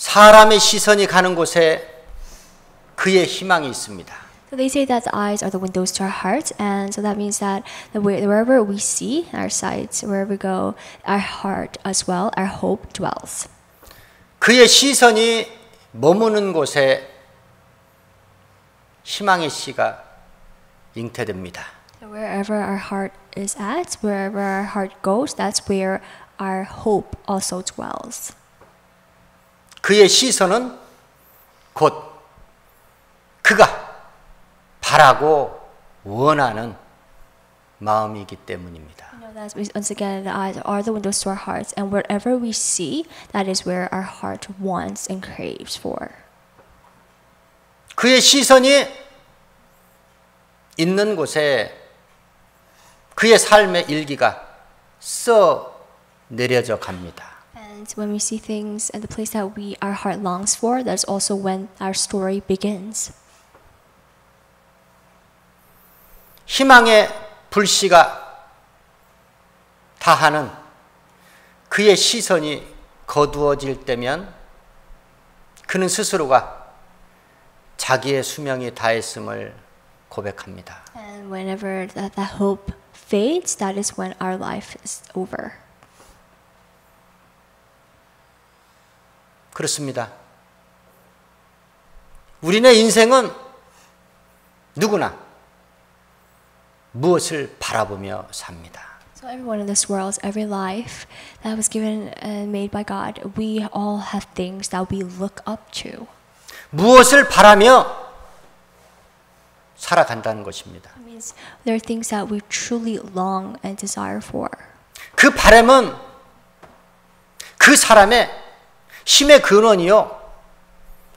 사람의 시선이 가는 곳에 그의 희망이 있습니다. So they say that the eyes are the windows to our heart, and so that means that the way- wherever we see our sights, wherever we go, our heart as well, our hope dwells. 그의 시선이 머무는 곳에 희망의 씨가 잉태됩니다. So wherever our heart is at, wherever our heart goes, that's where our hope also dwells. 그의 시선은 곧 그가 바라고 원하는 마음이기 때문입니다. You know that once again, eyes are the windows to our hearts, and wherever we see, that is where our heart wants and craves for. 그의 시선이 있는 곳에 그의 삶의 일기가 써 내려져 갑니다. And when we see things at the place that we our heart longs for, that's also when our story begins. 희망의 불씨가 다하는 그의 시선이 거두어질 때면 그는 스스로가 자기의 수명이 다했음을 고백합니다. And whenever that, that hope fades, that is when our life is over. 그렇습니다. 우리네 인생은 누구나 무엇을 바라보며 삽니다. So everyone in this world, every life that was given and made by God, we all have things that we look up to. 무엇을 바라며 살아간다는 것입니다. That means there are things that we truly long and desire for. 그 바람은 그 사람의 힘의 근원이요,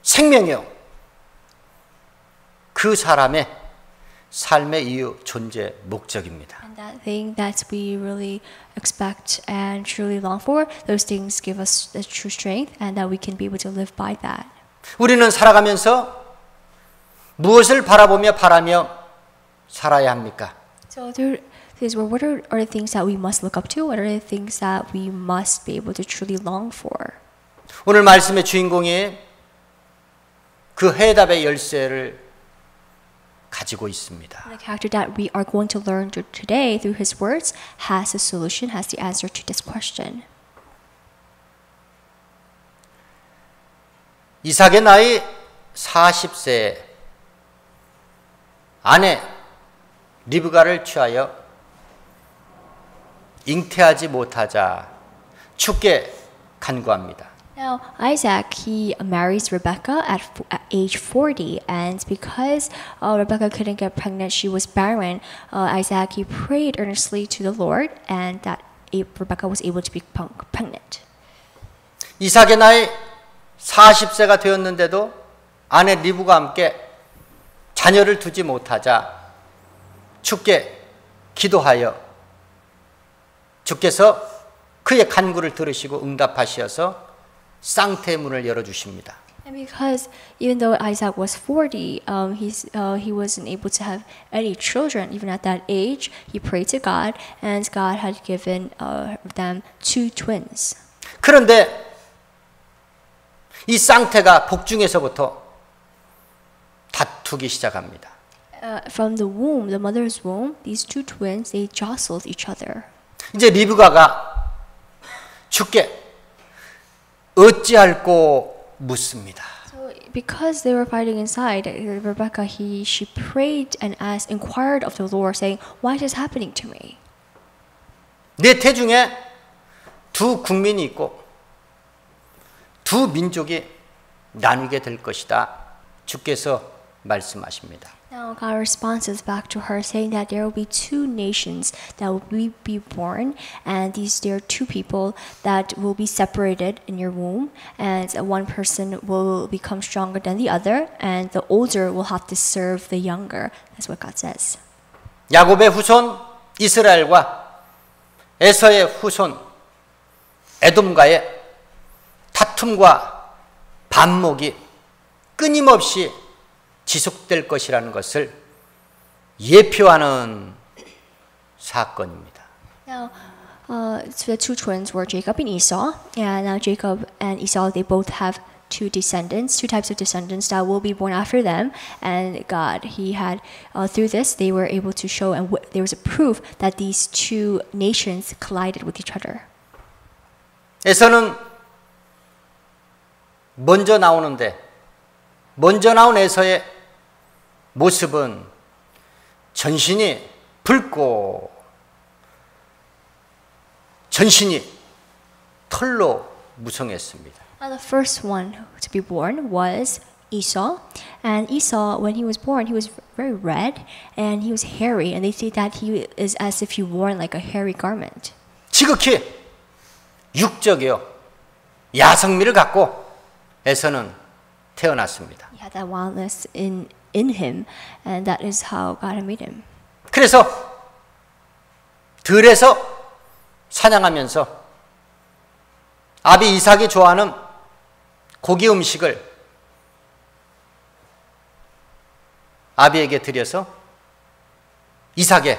생명이요, 그 사람의 삶의 이유, 존재, 목적입니다. And that thing that we really expect and truly long for, those things give us the true strength and that we can be able to live by that. 우리는 살아가면서 무엇을 바라보며 바라며 살아야 합니까? So there is what are, are the things that we must look up to? What are the things that we must be able to truly long for? 오늘 말씀의 주인공이 그 해답의 열쇠를 가지고 있습니다. The character that we are going to learn to today through his words has a solution, has the answer to this question. 이삭의 나이 40세에 아내 리브가를 취하여 잉태하지 못하자 죽게 간구합니다. Now, Isaac, he marries Rebecca at, at age 40, and because uh, Rebecca couldn't get pregnant, she was barren. Uh, Isaac, he prayed earnestly to the Lord, and that Rebecca was able to become pregnant. 이삭의 나이 40세가 되었는데도 아내 리브가 함께 자녀를 두지 못하자 주께 기도하여 주께서 그의 간구를 들으시고 응답하시어서 쌍태의 문을 열어 주십니다. And because even though Isaac was 40, um, he's, uh, he wasn't able to have any children, even at that age, he prayed to God, and God had given uh, them two twins. 그런데 이 쌍태가 복중에서부터 다투기 시작합니다. Uh, from the womb, the mother's womb, these two twins, they jostled each other. 이제 리브가가 주께 어찌할꼬 묻습니다. Because they were fighting inside, Rebecca, he, she prayed and asked, inquired of the Lord, saying, why is this happening to me? 내 태중에 두 국민이 있고 두 민족이 나뉘게 될 것이다. 주께서 말씀하십니다. Now God responds back to her, saying that there will be two nations that will be, be born, and these there are two people that will be separated in your womb, and one person will become stronger than the other, and the older will have to serve the younger. That's what God says. 야곱의 후손 이스라엘과 에서의 후손 에돔과의 다툼과 반목이 끊임없이 지속될 것이라는 것을 예표하는 사건입니다. Now, uh, so the two twins were Jacob and Esau, and now Jacob and Esau they both have two descendants, two types of descendants that will be born after them. And God, He had, uh, through this, they were able to show, and w- there was a proof that these two nations collided with each other. 에서는 먼저 나오는데 먼저 나온 에서의 모습은 전신이 붉고 전신이 털로 무성했습니다. Now, the first one to be born was Esau. And Esau, when he was born, he was very red and he was hairy. And they say that he is as if he worn like a hairy garment. 지극히 육적이요 야성미를 갖고 에서는 태어났습니다. He had that wildness in, in him, and that is how God made him. 그래서 들에서 사냥하면서 아비 이삭이 좋아하는 고기 음식을 아비에게 드려서 이삭의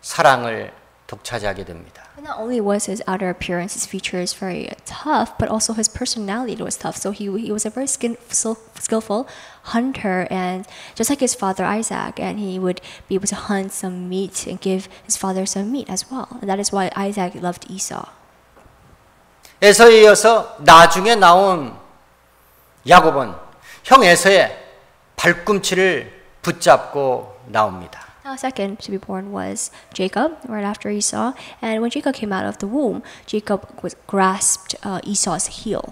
사랑을 독차지하게 됩니다. Not only was his outer appearance, his features very tough, but also his personality was tough. So he, he was a very skin, skill- skillful hunter, and just like his father Isaac, and he would be able to hunt some meat and give his father some meat as well. And that is why Isaac loved Esau. 에서에 이어서 나중에 나온 야곱은 형 에서의 발꿈치를 붙잡고 나옵니다. Now, second to be born was Jacob, right after Esau. And when Jacob came out of the womb, Jacob was grasped uh, Esau's heel.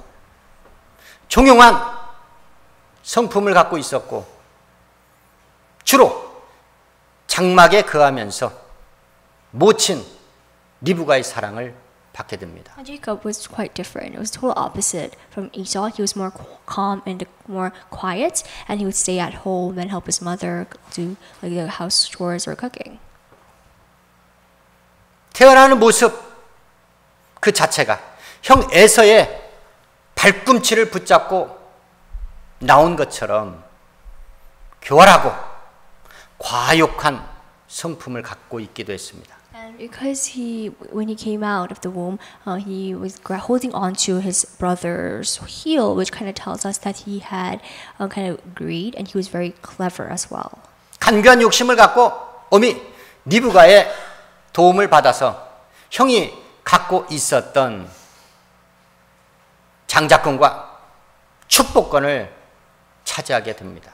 종용한 성품을 갖고 있었고 주로 장막에 거하면서 모친 리브가의 사랑을 받게 됩니다. Jacob was quite different. It was total opposite from Esau. He was more calm and more quiet, and he would stay at home and help his mother do like the house chores or cooking. 태어나는 모습 그 자체가 형 에서의 발꿈치를 붙잡고 나온 것처럼 교활하고 과욕한 성품을 갖고 있기도 했습니다. Because he, when he came out of the womb, uh, he was holding on to his brother's heel, which kind of tells us that he had uh, kind of greed, and he was very clever as well. 간교한 욕심을 갖고 어미 리브가의 도움을 받아서 형이 갖고 있었던 장자권과 축복권을 차지하게 됩니다.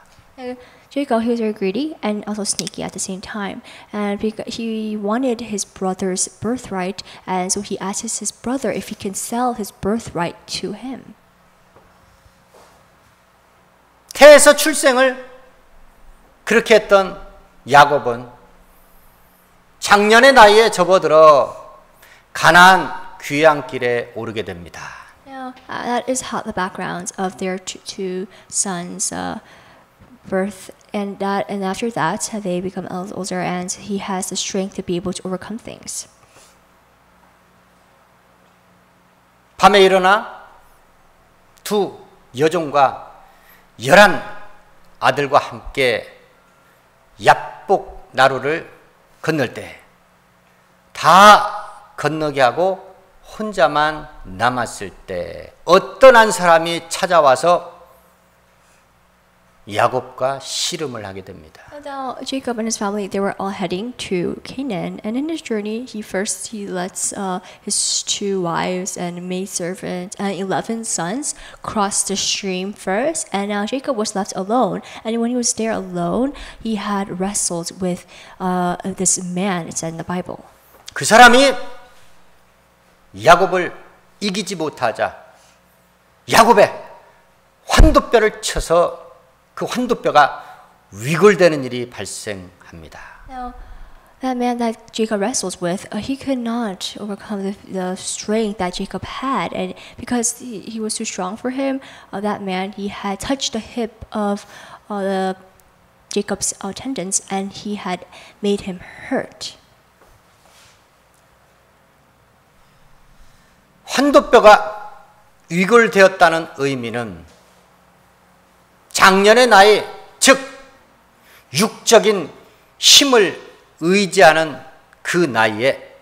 And Jacob, he was very greedy and also sneaky at the same time. And because he wanted his brother's birthright, and so he asks his brother if he can sell his birthright to him. 태에서 출생을 그렇게 했던 야곱은 작년의 나이에 접어들어 가나안 귀양길에 오르게 됩니다. Now, uh, that is how the background of their two, two sons' uh, birth, and that, and after that, they become older, and he has the strength to be able to overcome things. 밤에 일어나 두 여종과 열한 아들과 함께 얍복 나루를 건널 때 다 건너게 하고 혼자만 남았을 때 어떤 한 사람이 찾아와서 야곱과 씨름을 하게 됩니다. Now, Jacob and his family, they were all heading to Canaan, and in his journey, he first he lets uh, his two wives and maidservant and eleven sons cross the stream first, and now Jacob was left alone. And when he was there alone, he had wrestled with uh, this man. It said in the Bible. 그 사람이 야곱을 이기지 못하자 야곱의 환도뼈를 쳐서 그 환도뼈가 위골되는 일이 발생합니다. Now, that man that Jacob wrestles with, uh, he could not overcome the, the strength that Jacob had, and because he, he was too strong for him, uh, that man he had touched the hip of uh, the Jacob's uh, tendons, and he had made him hurt. 환도뼈가 위골되었다는 의미는 작년의 나이, 즉 육적인 힘을 의지하는 그 나이에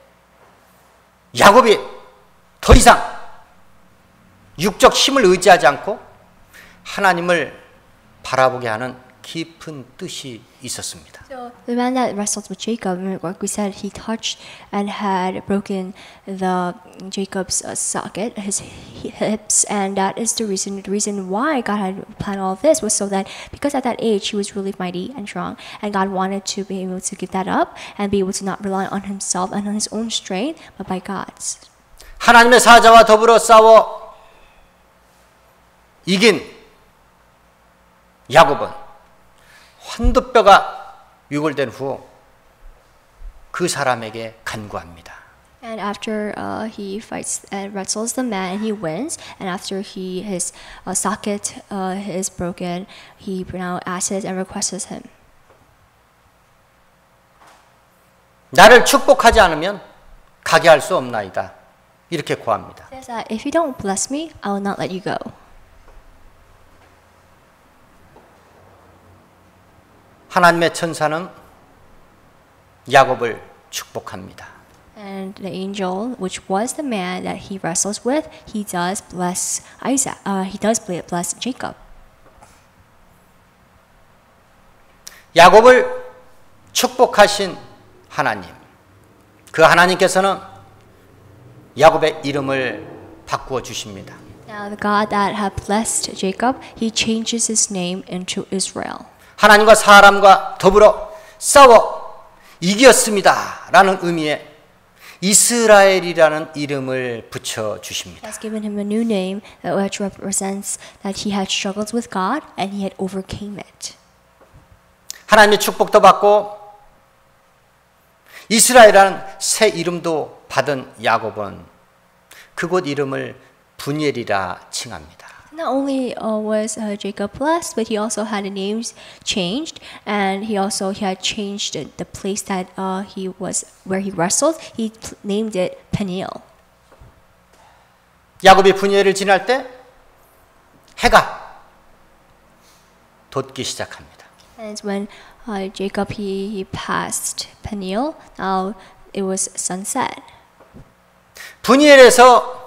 야곱이 더 이상 육적 힘을 의지하지 않고 하나님을 바라보게 하는 깊은 뜻이 있었습니다. So the man that wrestled with Jacob, like we said, he touched and had broken the Jacob's uh, socket, his hips, and that is the reason. The reason why God had planned all of this was so that because at that age he was really mighty and strong, and God wanted to be able to give that up and be able to not rely on himself and on his own strength, but by God's. 하나님의 사자와 더불어 싸워 이긴 야곱은 환도뼈가 위골된 후 그 사람에게 간구합니다. And after uh, he fights and wrestles the man, he wins. And after he his uh, socket uh, is broken, he now asks and requests him. 나를 축복하지 않으면 가게 할 수 없나이다. 이렇게 고합니다. Says that if you don't bless me, I will not let you go. 하나님의 천사는 야곱을 축복합니다. And the angel, which was the man that he wrestles with, he does bless Isaac. Uh, he does bless Jacob. 야곱을 축복하신 하나님. 그 하나님께서는 야곱의 이름을 바꾸어 주십니다. Now the God that had blessed Jacob, he changes his name into Israel. 하나님과 사람과 더불어 싸워 이겼습니다. 라는 의미의 이스라엘이라는 이름을 붙여 주십니다. has given him a new name which represents that he had struggled with God and he had overcame it. 하나님의 축복도 받고 이스라엘이라는 새 이름도 받은 야곱은 그곳 이름을 분엘이라 칭합니다. Not only uh, was uh, Jacob blessed, but he also had the names changed, and he also he had changed the- the place that uh, he was where he wrestled. He p- named it Peniel. 야곱이 분열을 지날 때 해가 돋기 시작합니다. And when uh, Jacob he, he passed Peniel, now it was sunset. 분열에서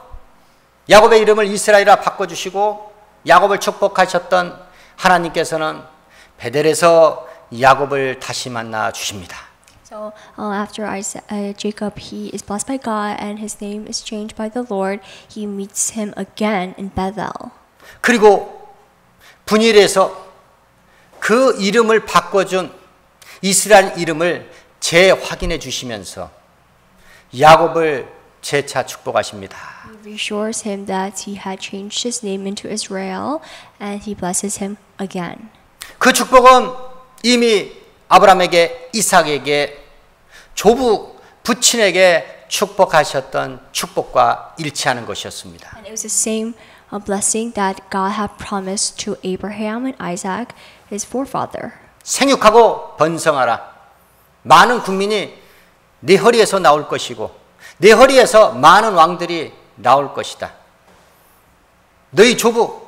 야곱의 이름을 이스라엘이라 바꿔주시고 야곱을 축복하셨던 하나님께서는 베델에서 야곱을 다시 만나 주십니다. So uh, after Isaac, uh, Jacob, he is blessed by God, and his name is changed by the Lord. He meets him again in Bethel. 그리고 분일에서 그 이름을 바꿔준 이스라엘 이름을 재확인해 주시면서 야곱을 재차 축복하십니다. He reassures him that he had changed his name into Israel, and he blesses him again. 그 축복은 이미 아브라함에게 이삭에게 조부 부친에게 축복하셨던 축복과 일치하는 것이었습니다. And it was the same uh, blessing that God had promised to Abraham and Isaac, his forefather. 생육하고 번성하라. 많은 국민이 네 허리에서 나올 것이고 네 허리에서 많은 왕들이 나올 것이다. 너희 조부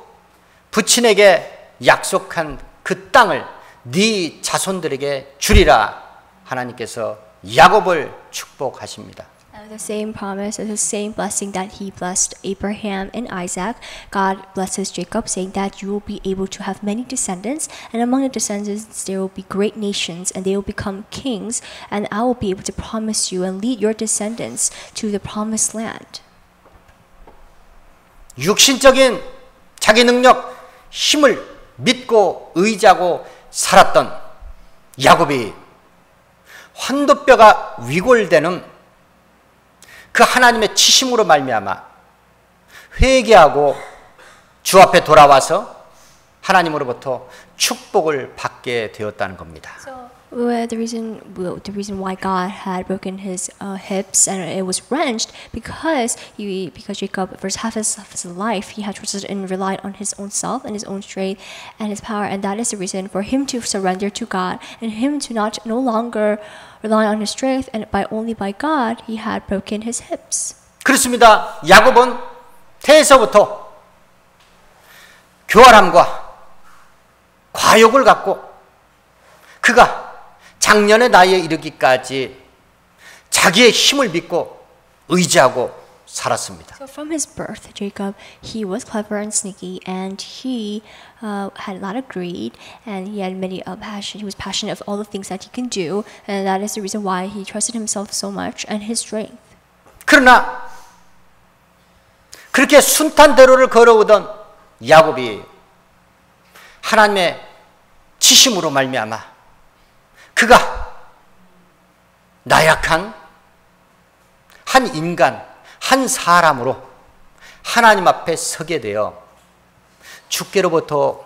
부친에게 약속한 그 땅을 네 자손들에게 주리라 하나님께서 야곱을 축복하십니다. And the same promise is the same blessing that he blessed Abraham and Isaac. God blesses Jacob, saying that you will be able to have many descendants, and among the descendants there will be great nations, and they will become kings, and I will be able to promise you and lead your descendants to the promised land. 육신적인 자기 능력, 힘을 믿고 의지하고 살았던 야곱이 환도뼈가 위골되는 그 하나님의 치심으로 말미암아 회개하고 주 앞에 돌아와서 하나님으로부터 축복을 받게 되었다는 겁니다. So well, the reason well, the reason why God had broken his uh, hips and it was wrenched because he because Jacob first half his, of his life he had trusted and relied on his own self and his own strength and his power and that is the reason for him to surrender to God and him to not no longer rely on his strength and by only by God he had broken his hips. 그렇습니다. 야곱은 태에서부터 교활함과 과욕을 갖고 그가 작년의 나이에 이르기까지 자기의 힘을 믿고 의지하고 살았습니다. So from his birth, Jacob, he was clever and sneaky, and he uh, had a lot of greed, and he had many uh, passion. He was passionate of all the things that he can do, and that is the reason why he trusted himself so much and his strength. 그러나 그렇게 순탄대로를 걸어오던 야곱이 하나님의 지심으로 말미암아 그가 나약한 한 인간, 한 사람으로 하나님 앞에 서게 되어 주께로부터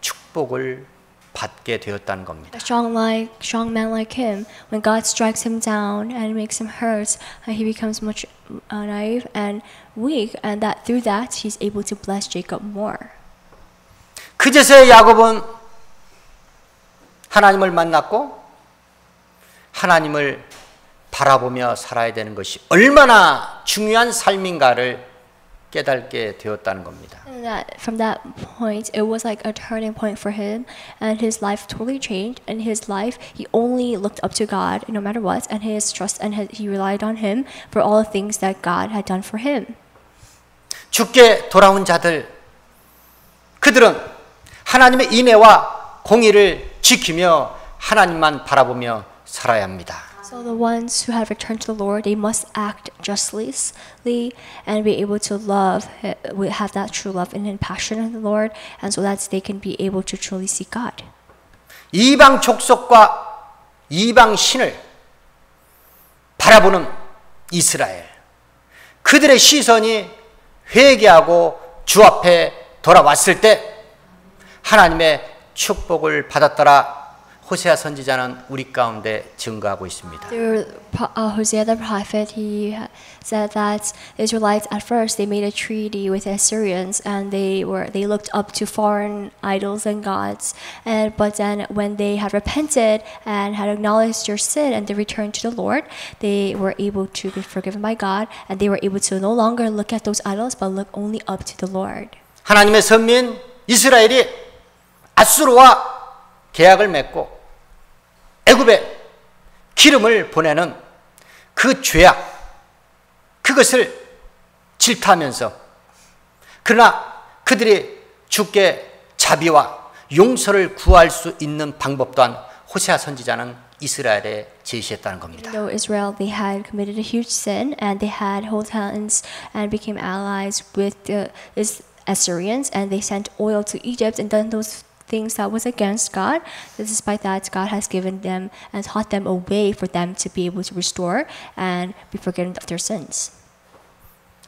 축복을 받게 되었다는 겁니다. A strong like strong man like him, when God strikes him down and makes him hurt, uh, he becomes much uh, naive and weak, and that through that he's able to bless Jacob more. 그제서야 야곱은 하나님을 만났고 하나님을 바라보며 살아야 되는 것이 얼마나 중요한 삶인가를 깨닫게 되었다는 겁니다. That from that point, it was like a turning point for him, and his life totally changed. In his life, he only looked up to God no matter what, and his trust and his, he relied on Him for all the things that God had done for him. 죽게 돌아온 자들 그들은 하나님의 인애와 공의를 지키며 하나님만 바라보며 살아야 합니다. So the ones who have returned to the Lord, they must act justly and be able to love, eh, have that true love and passion in the Lord, and so that they can be able to truly seek God. 이방 족속과 이방 신을 바라보는 이스라엘. 그들의 시선이 회개하고 주 앞에 돌아왔을 때 하나님의 축복을 받았더라 호세아 선지자는 우리 가운데 증거하고 있습니다. Through uh, Hosea the prophet, he said that Israelites at first they made a treaty with Assyrians and they were they looked up to foreign idols and gods. And but then when they had repented and had acknowledged their sin and they returned to the Lord, they were able to be forgiven by God and they were able to no longer look at those idols but look only up to the Lord. 하나님의 선민 이스라엘이 아수르와 계약을 맺고 애굽에 기름을 보내는 그 죄악 그것을 질타하면서 그러나 그들이 주께 자비와 용서를 구할 수 있는 방법 또한 호세아 선지자는 이스라엘에 제시했다는 겁니다. Though Israel they had committed a huge sin and they had hold hands and became allies with the Assyrians and they sent oil to Egypt and done those things that was against God. Despite that, God has given them and taught them a way for them to be able to restore and be forgiven of their sins.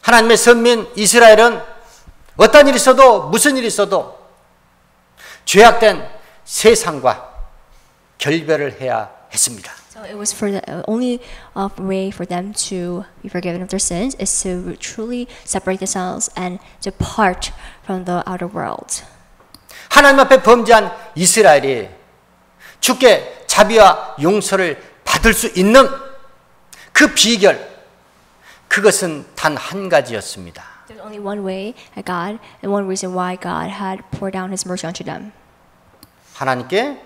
하나님의 선민 이스라엘은 어떤 일이 있어도 무슨 일이 있어도 죄악된 세상과 결별을 해야 했습니다. So it was for the only uh, way for them to be forgiven of their sins is to truly separate themselves and depart from the outer world. 하나님 앞에 범죄한 이스라엘이 주께 자비와 용서를 받을 수 있는 그 비결 그것은 단 한 가지였습니다. There's only one way God and one reason why God had poured down his mercy onto them. 하나님께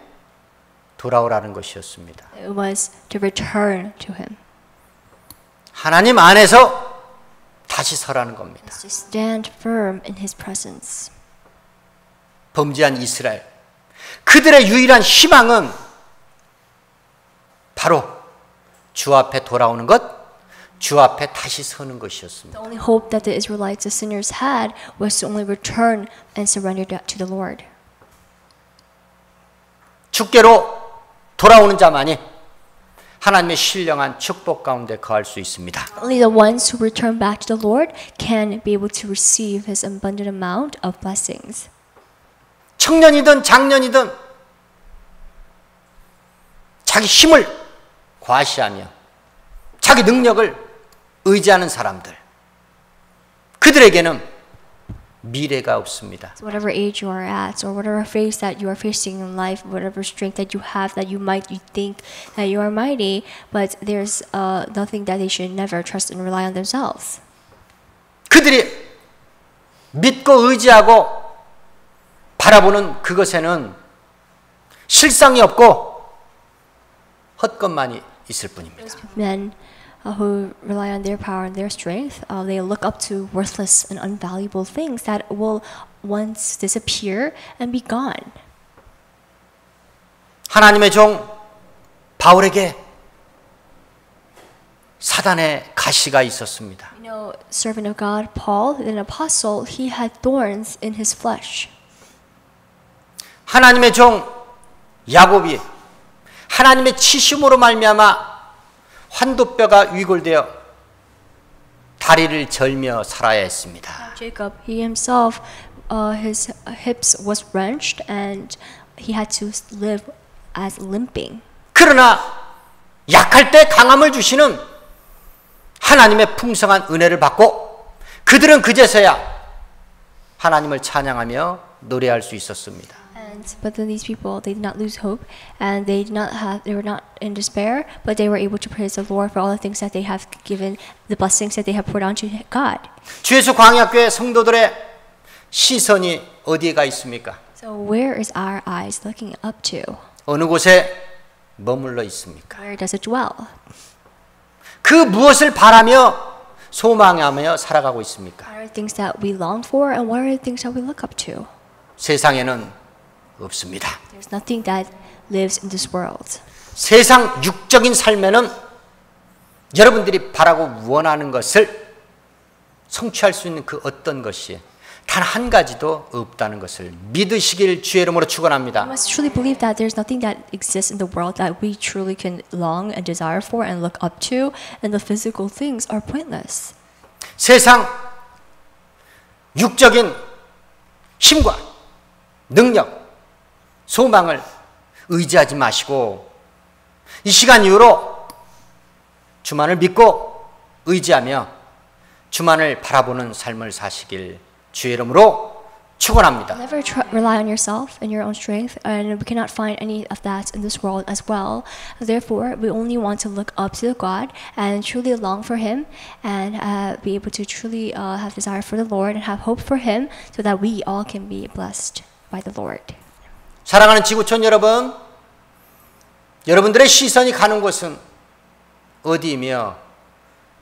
돌아오라는 것이었습니다. It was to return to him. 하나님 안에서 다시 서라는 겁니다. To stand firm in his presence. 범죄한 이스라엘. 그들의 유일한 희망은 바로 주 앞에 돌아오는 것, 주 앞에 다시 서는 것이었습니다. The only hope that the Israelites, the sinners, had was to only return and surrender to the Lord. 주께로 돌아오는 자만이 하나님의 신령한 축복 가운데 거할 수 있습니다. Only the ones who return back to the Lord can be able to receive His abundant amount of blessings. 청년이든 장년이든 자기 힘을 과시하며 자기 능력을 의지하는 사람들 그들에게는 미래가 없습니다. So whatever age you are at, or whatever phase that you are facing in life, whatever strength that you have, that you might you think that you are mighty, but there's uh, nothing that they should never trust and rely on themselves. 그들이 믿고 의지하고 바라보는 그것에는 실상이 없고 헛것만이 있을 뿐입니다. Men uh, who rely on their power and their strength, uh, they look up to worthless and unvaluable things that will once disappear and be gone. 하나님의 종 바울에게 사단의 가시가 있었습니다. You know, servant of God, Paul, an apostle, he had thorns in his flesh. 하나님의 종 야곱이 하나님의 치심으로 말미암아 환도뼈가 위골되어 다리를 절며 살아야 했습니다. Jacob, he himself, uh, his hips was wrenched and he had to live as limping. 그러나 약할 때 강함을 주시는 하나님의 풍성한 은혜를 받고 그들은 그제서야 하나님을 찬양하며 노래할 수 있었습니다. And but then these people, they did not lose hope, and they did not have, they were not in despair, but they were able to praise the Lord for all the things that they have given, the blessings that they have poured onto God. 주 예수 광야교회 성도들의 시선이 어디에 가 있습니까? So where is our eyes looking up to? 어느 곳에 머물러 있습니까? Where does it dwell? 그 무엇을 바라며 소망하며 살아가고 있습니까? What are things that we long for, and what are the things that we look up to? 세상에는 없습니다. There's nothing that lives in this world. 세상 육적인 삶에는 여러분들이 바라고 원하는 것을 성취할 수 있는 그 어떤 것이 단 한 가지도 없다는 것을 믿으시길 주의 이름으로 축원합니다. must truly believe that there's nothing that exists in the world that we truly can long and desire for and look up to, and the physical things are pointless. 세상 육적인 힘과 능력, 소망을 의지하지 마시고 이 시간 이후로 주만을 믿고 의지하며 주만을 바라보는 삶을 사시길 주의 이름으로 축원합니다. Never tr- rely on yourself and your own strength, and we cannot find any of that in this world as well. Therefore, we only want to look up to God and truly long for Him, and uh, be able to truly uh, have desire for the Lord and have hope for Him, so that we all can be blessed by the Lord. 사랑하는 지구촌 여러분, 여러분들의 시선이 가는 곳은 어디이며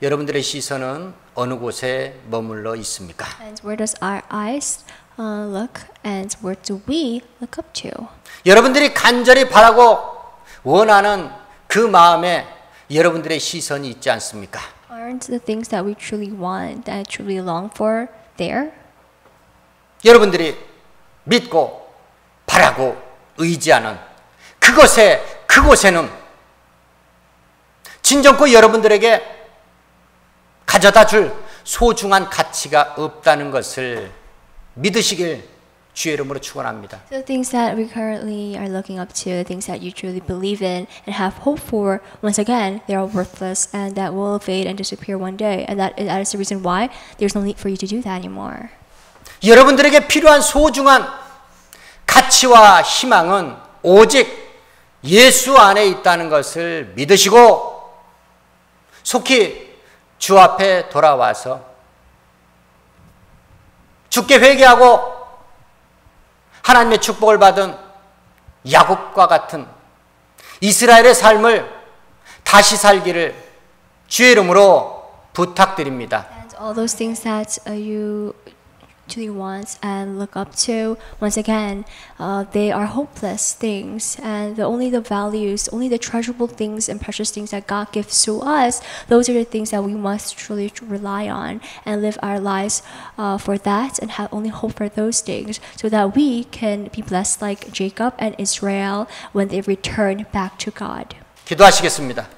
여러분들의 시선은 어느 곳에 머물러 있습니까? And where does our eyes uh, look, and where do we look up to? 여러분들이 간절히 바라고 원하는 그 마음에 여러분들의 시선이 있지 않습니까? Aren't the things that we truly want, that truly long for, there? 여러분들이 믿고 바라고 의지하는 그것에 그곳에는 진정코 여러분들에게 가져다 줄 소중한 가치가 없다는 것을 믿으시길 주의 이름으로 축원합니다. The things that we currently are looking up to, things that you truly believe in and have hope for, once again, they are worthless and that will fade and disappear one day. And that, that is the reason why there's no need for you to do that anymore. 여러분들에게 필요한 소중한 가치와 희망은 오직 예수 안에 있다는 것을 믿으시고 속히 주 앞에 돌아와서 주께 회개하고 하나님의 축복을 받은 야곱과 같은 이스라엘의 삶을 다시 살기를 주의 이름으로 부탁드립니다. And all those things that uh, you truly want and look up to, once again, uh, they are hopeless things. And the, only the values, only the treasurable things and precious things that God gives to us, those are the things that we must truly rely on and live our lives uh, for that and have only hope for those things so that we can be blessed like Jacob and Israel when they return back to God. 기도하시겠습니다.